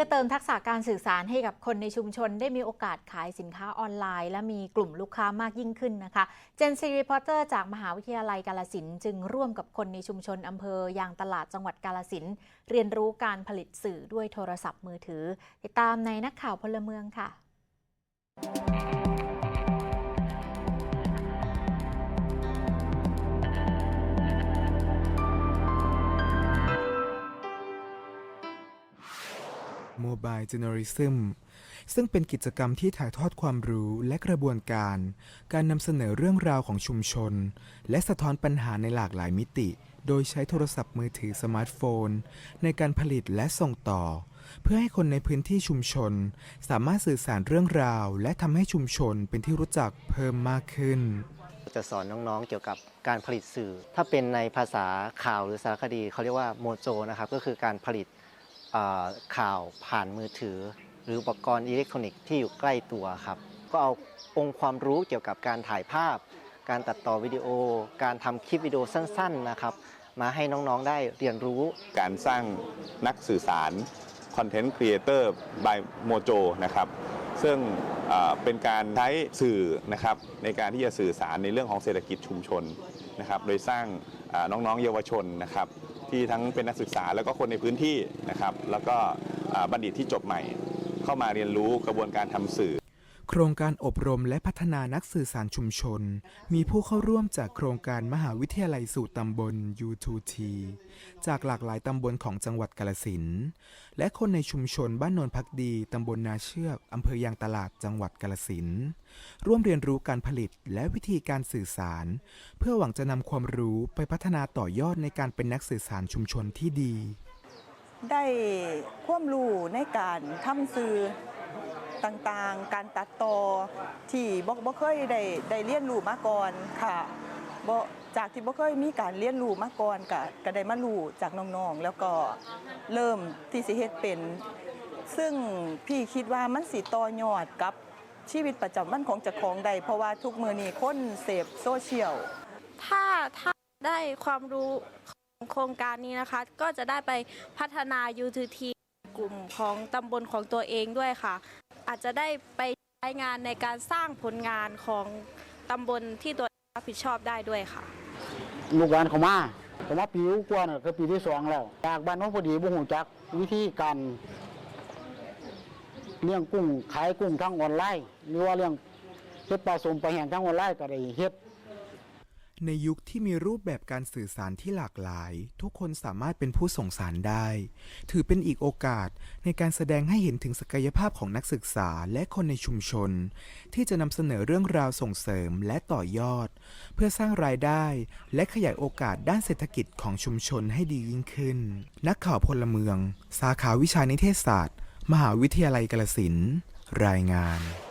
พื่อเติมทักษะการสื่อสารให้กับคนในชุมชน ได้มีโอกาสขายสินค้าออนไลน์ และมีกลุ่มลูกค้ามากยิ่งขึ้นนะคะเจนซีรีพอร์เตอร์จากมหาวิทยาลัยกาลสินจึงร่วมกับคนในชุมชนอำเภอยางตลาดจังหวัดกาลสินเรียนรู้การผลิตสื่อด้วยโทรศัพท์มือถือ ติดตามในนักข่าวพลเมืองค่ะ Mobile Journalism ซึ่งเป็นกิจกรรมที่ถ่ายทอดความรู้และกระบวนการ การนำเสนอเรื่องราวของชุมชน และสะท้อนปัญหาในหลากหลายมิติ โดยใช้โทรศัพท์มือถือสมาร์ทโฟน ในการผลิตและส่งต่อ เพื่อให้คนในพื้นที่ชุมชน สามารถสื่อสารเรื่องราว และทำให้ชุมชนเป็นที่รู้จักเพิ่มมากขึ้นจะสอนน้องๆ เกี่ยวกับการผลิตสื่อ ถ้าเป็นในภาษาข่าวหรือสารคดีเขาเรียกว่าโมโจนะครับ ก็คือการผลิต ข่าวผ่านมือถือ หรืออุปกรณ์อิเล็กทรอนิกส์ที่อยู่ใกล้ตัวครับ ก็เอาองค์ความรู้เกี่ยวกับการถ่ายภาพ การตัดต่อวิดีโอ การทำคลิปวิดีโอสั้นๆนะครับ มาให้น้องๆได้เรียนรู้ การสร้างนักสื่อสารคอนเทนต์ครีเอเตอร์ by Mojo นะครับ ซึ่งเป็นการใช้สื่อนะครับในการที่จะสื่อสารในเรื่องของเศรษฐกิจชุมชนนะครับ โดยสร้างน้องๆเยาวชนนะครับ ที่ทั้งเป็นนักศึกษาแล้วก็คนในพื้นที่นะครับ แล้วก็บัณฑิตที่จบใหม่ เข้ามาเรียนรู้กระบวนการทำสื่อ โครงการอบรมและพัฒนานักสื่อสารชุมชน มีผู้เข้าร่วมจากโครงการมหาวิทยาลัยสู่ตำบล U2T จากหลากหลายตำบลของจังหวัดกาลสินและคนในชุมชนบ้านโนนพักดีตำบลนาเชือกอำเภอยางตลาดจังหวัดกาลสินร่วมเรียนรู้การผลิตและวิธีการสื่อสาร เพื่อหวังจะนำความรู้ไปพัฒนาต่อยอดในการเป็นนักสื่อสารชุมชนที่ดี ได้ความรู้ในการทำสื่อ ต่างๆ การตัดต่อที่บ่บ่เคยได้ได้เรียนรู้มาก่อนค่ะบ่จากที่บ่เคยมีการเรียนรู้มาก่อนก็ก็ได้มารู้จากน้องๆแล้วก็เริ่มที่สิเฮ็ดเป็น ซึ่งพี่คิดว่ามันสิต่อยอดกับชีวิตประจำวันของเจ้าของได้เพราะว่าทุกมื้อนี้คนเสพโซเชียล ถ้าถ้าได้ความรู้ของโครงการนี้นะคะ ก็จะได้ไปพัฒนา UTT กลุ่มของตำบลของตัวเองด้วยค่ะ อาจจะได้ไปใช้งานในการสร้างผลงานของตำบลที่ตัวเองรับผิดชอบได้ด้วยค่ะ ลูกหลานเขามาเขามาปีกว่าน่ะคือปีที่สองแล้วจากบ้านน้นพอดีบุหูจักวิธีการเลี้ยงกุ้งขายกุ้งทางออนไลน์หรือว่าเลี้ยงเฮ็ดปลาสมปลาแห้งทางออนไลน์ก็ได้เฮ็ด ในยุคที่มีรูปแบบการสื่อสารที่หลากหลาย ทุกคนสามารถเป็นผู้ส่งสารได้ ถือเป็นอีกโอกาสในการแสดงให้เห็นถึงศักยภาพของนักศึกษาและคนในชุมชน ที่จะนำเสนอเรื่องราวส่งเสริมและต่อยอด เพื่อสร้างรายได้และขยายโอกาสด้านเศรษฐกิจของชุมชนให้ดียิ่งขึ้น นักข่าวพลเมือง สาขาวิชานิเทศศาสตร์ มหาวิทยาลัยกาฬสินรายงาน